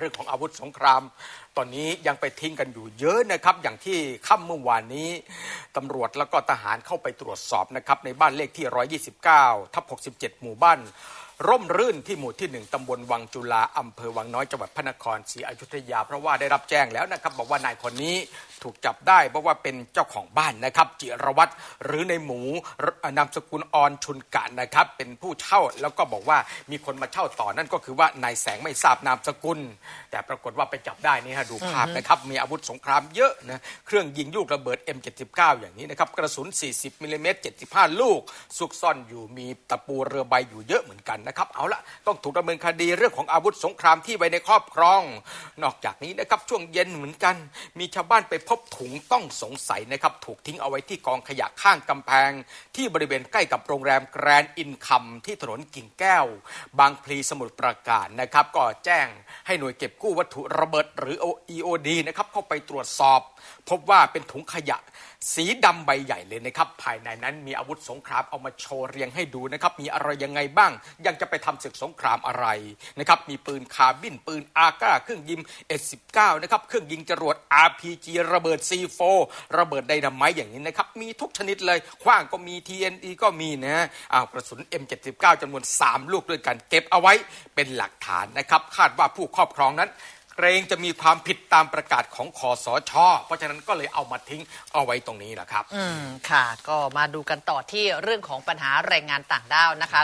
เรื่องของอาวุธสงคราม ตอนนี้ยังไปทิ้งกันอยู่เยอะนะครับ อย่างที่ค่ำเมื่อวานนี้ตำรวจแล้วก็ทหารเข้าไปตรวจสอบนะครับในบ้านเลขที่ 129ทับ67 หมู่บ้าน ร่มรื่นที่หมู่ที่หนึ่งตำบลวังจุฬาอำเภอวังน้อยจังหวัดพระนครศรีอยุธยา เพราะว่าได้รับแจ้งแล้วนะครับ บอกว่านายคนนี้ถูกจับได้เพราะว่าเป็นเจ้าของบ้านนะครับ จิรวัตรหรือในหมูนามสกุลออนชุนกะนะครับ เป็นผู้เช่าแล้วก็บอกว่ามีคนมาเช่าต่อนั่นก็คือว่านายแสงไม่ทราบนามสกุล แต่ปรากฏว่าไปจับได้นี่ฮะดูภาพนะครับมีอาวุธสงครามเยอะนะเครื่องยิงลูกระเบิด M79 อย่างนี้นะครับกระสุน 40มิลลิเมตร75 ลูกซุกซ่อนอยู่มีตะปูเรือใบอยู่เยอะเหมือนกันนะครับเอาละต้องถูกดำเนินคดีเรื่องของอาวุธสงครามที่ไว้ในครอบครอง นอกจากนี้นะครับช่วงเย็นเหมือนกัน มีชาวบ้านไปพบถุงต้องสงสัยนะครับถูกทิ้งเอาไว้ที่กองขยะข้างกำแพง ที่บริเวณใกล้กับโรงแรมแกรนด์อินคัมที่ถนนกิ่งแก้ว บางพลีสมุทรปราการนะครับก็แจ้งให้หน่วยเก็บกู้วัตถุระเบิดหรือ EOD นะครับเข้าไปตรวจสอบ พบว่าเป็นถุงขยะสีดำใบใหญ่เลยนะครับ ภายในนั้นมีอาวุธสงครามเอามาโชว์เรียงให้ดูนะครับ มีอะไรยังไงบ้างยังจะไปทำศึกสงครามอะไรนะครับมีปืนคาบินปืนอาก้าเครื่องยิง S19 นะครับเครื่องยิงจรวด RPG ระเบิด C4 ระเบิดไดนาไมต์อย่างนี้นะครับมีทุกชนิดเลยขว้างก็มี TNE ก็มีนะอ้าวกระสุน M79 จำนวน 3 ลูกด้วยกันเก็บเอาไว้เป็นหลักฐานนะครับคาดว่าผู้ครอบครองนั้นเกรงจะมีความผิดตามประกาศของคอสช เพราะฉะนั้นก็เลยเอามาทิ้งเอาไว้ตรงนี้แหละครับ อืม ค่ะ ก็มาดูกันต่อที่เรื่องของปัญหาแรงงานต่างด้าวนะคะ